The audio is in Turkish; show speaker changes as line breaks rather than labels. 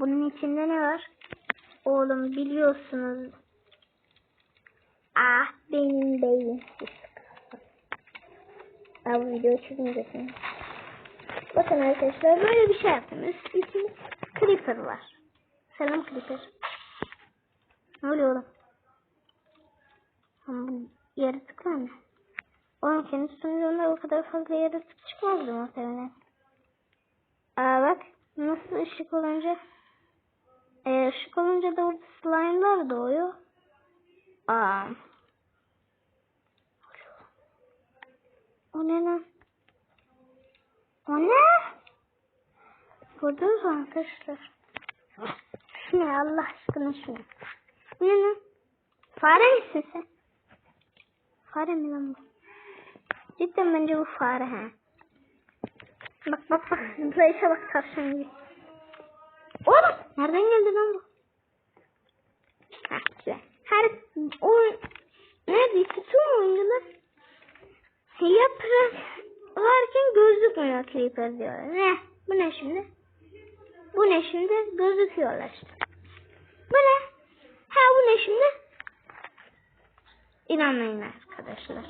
Bunun içinde ne var? Oğlum biliyorsunuz. Ah benim beyim. Abi video çekmeyeceksin. Bakın arkadaşlar böyle bir şey yaptım. Üst üstünde Creeper var. Selam Creeper. Ne oluyor oğlum? Ama bu yaratıklar mı? Oğlum kendi sunucunda o kadar fazla yaratık çıkmazdı muhtemelen. Aa bak nasıl ışık olunca ee, ışık olunca da orada slime'lar doğuyor. Aa. O ne lan? O ne? Gördünüz mü arkadaşlar? Şu ne Allah aşkına şu ne? Bu ne lan? Fare misin sen? Fare mi lan bu? Cidden bence bu fare ha. Bak bak bak. Zayıfa bak tavşan gibi. Nereden geldi lan bu? Güzel. Her o neredeyse tüm oyuncular yaprak varken gözükmüyor Creeper diyorlar. Ne? Bu ne şimdi? Bu ne şimdi? Gözüküyorlar işte. Bu ne? Ha bu ne şimdi? İnanmayın arkadaşlar.